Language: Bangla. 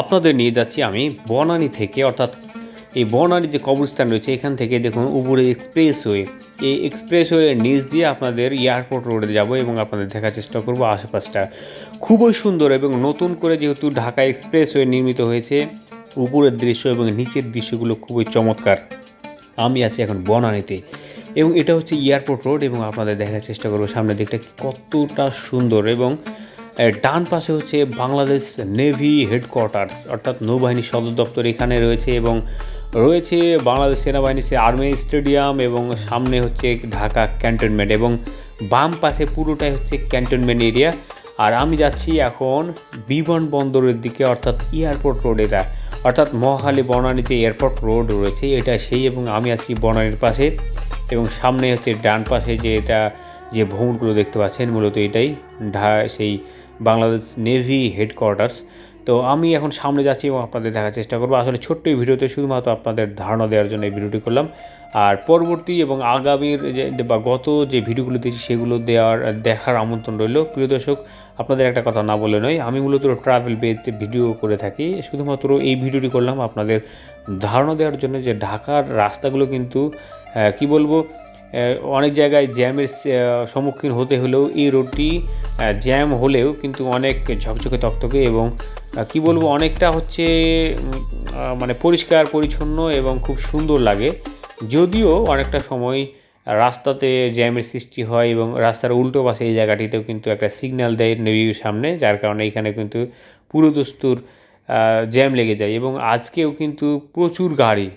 আপনাদের নিয়ে যাচ্ছি আমি বনানী থেকে, অর্থাৎ এই বনানী যে কবরস্থান রয়েছে, এখান থেকে দেখুন উপরে এক্সপ্রেসওয়ে এই এক্সপ্রেসওয়ের নিচ দিয়ে আপনাদের এয়ারপোর্ট রোডে যাব এবং আপনাদের দেখার চেষ্টা করব আশেপাশটা। খুবই সুন্দর এবং নতুন করে যেহেতু ঢাকা এক্সপ্রেসওয়ে নির্মিত হয়েছে, উপরের দৃশ্য এবং নিচের দৃশ্যগুলো খুবই চমৎকার। আমি আছি এখন বনানীতে এবং এটা হচ্ছে এয়ারপোর্ট রোড এবং আপনাদের দেখার চেষ্টা করব সামনের দিকটা কতটা সুন্দর এবং ডান পাশে হচ্ছে বাংলাদেশ নেভি হেডকোয়ার্টার্স, অর্থাৎ নৌবাহিনী সদর দপ্তর এখানে রয়েছে এবং রয়েছে বাংলাদেশ সেনাবাহিনী আর্মি স্টেডিয়াম এবং সামনে হচ্ছে ঢাকা ক্যান্টনমেন্ট এবং বাম পাশে পুরোটাই হচ্ছে ক্যান্টনমেন্ট এরিয়া। আর আমি যাচ্ছি এখন বিমানবন্দরের দিকে, অর্থাৎ এয়ারপোর্ট রোড এটা অর্থাৎ মহাখালী বনানী যে এয়ারপোর্ট রোড রয়েছে, এটা সেই এবং আমি আছি বনানীর পাশে এবং সামনে হচ্ছে ডান পাশে যে এটা, যে ভবনগুলো দেখতে পাচ্ছেন, মূলত এটাই ঢা, সেই বাংলাদেশ নেভি হেডকোয়ার্টার্স তো আমি এখন সামনে যাচ্ছি এবং আপনাদের দেখার চেষ্টা করব। আসলে ছোট্ট এই ভিডিওতে শুধুমাত্র আপনাদের ধারণা দেওয়ার জন্য এই ভিডিওটি করলাম। আর পরবর্তী এবং আগামীর যে, বা গত যে ভিডিওগুলো দিয়েছি, সেগুলো দেওয়ার, দেখার আমন্ত্রণ রইল। প্রিয় দর্শক, আপনাদের একটা কথা না বলে নয়, আমি মূলত ট্রাভেল বেসড ভিডিও করে থাকি। শুধুমাত্র এই ভিডিওটি করলাম আপনাদের ধারণা দেওয়ার জন্য যে ঢাকার রাস্তাগুলো কিন্তু কি বলব অনেক জায়গায় জ্যামের সম্মুখীন হতে হলেও এই রোডটি জ্যাম হলেও কিন্তু অনেক ঝকঝকে তকতকে এবং কি বলব, অনেকটা হচ্ছে মানে পরিষ্কার, পরিচ্ছন্ন এবং খুব সুন্দর লাগে। যদিও অনেকটা সময় রাস্তাতে জ্যামের সৃষ্টি হয় এবং রাস্তার উল্টো পাশে এই জায়গাটিতেও কিন্তু একটা সিগন্যাল দেয় নেভির সামনে, যার কারণে এখানে কিন্তু পুরো দস্তুর জ্যাম লেগে যায় এবং আজকেও কিন্তু প্রচুর গাড়ি